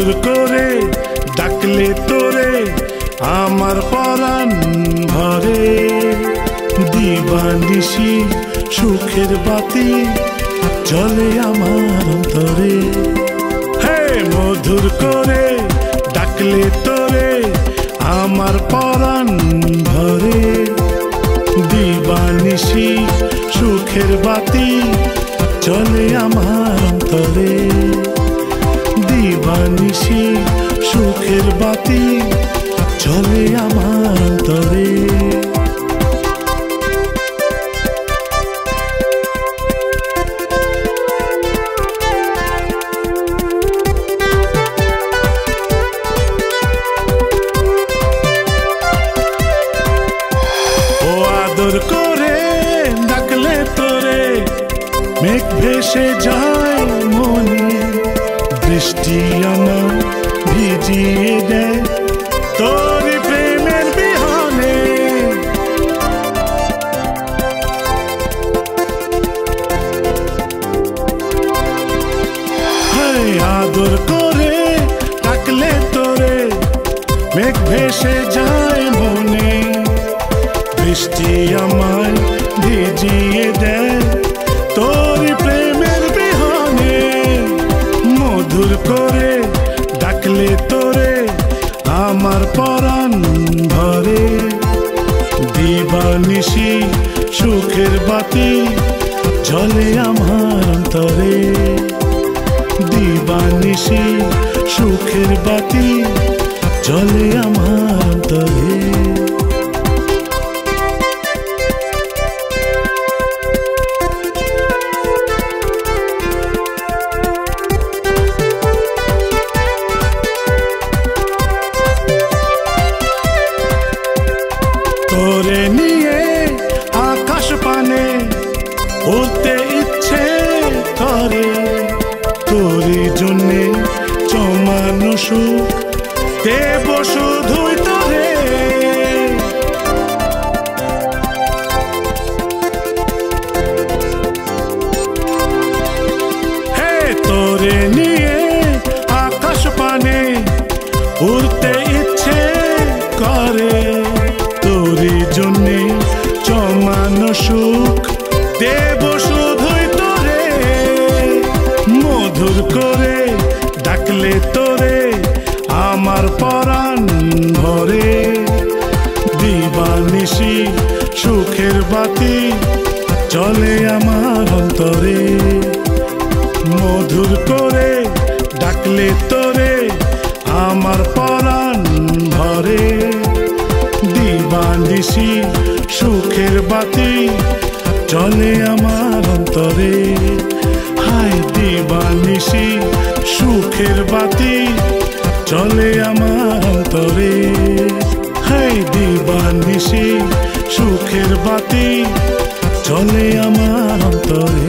মধুর করে ডাকলে তোরে আমার পরাণ ভরে। দিবানিসি সুখের বাতি চলে আমার অন্তরে। হে মধুর করে ডাকলে তোরে আমার পরাণ বাতি চলে আমার অন্তরে। আদর করে ডাকলে তোরে মেঘ ভেসে যায় মনে। বৃষ্টি আমার দেয় তোর প্রেমের বিহনে। আদর করে ডাকলে তোরে, মেঘ ভেসে যায় মনে। বৃষ্টি আমায় ভিজিয়ে দেয় তোর প্রেমের বিহনে। মধুর করে দিবানিশি সুখের বাতি জলে আমার অন্তরে। দিবানিশি সুখের বাতি জলে আমার অন্তরে। সুখ দেব শুধুই তোরে হে তোরে নিয়ে আকাশ পানে উড়তে ইচ্ছে করে, তোরই জন্যে জমানো সুখ বাতি চলে আমার অন্তরে। মধুর করে ডাকলে তোরে আমার পরাণ ভরে। দিবানিশি সুখের বাতি চলে আমার অন্তরে। হায় দিবানিশি সুখের বাতি চলে আমার অন্তরে। হায় দিবানিশি সুখের বাতি চলে আমার অন্তরে।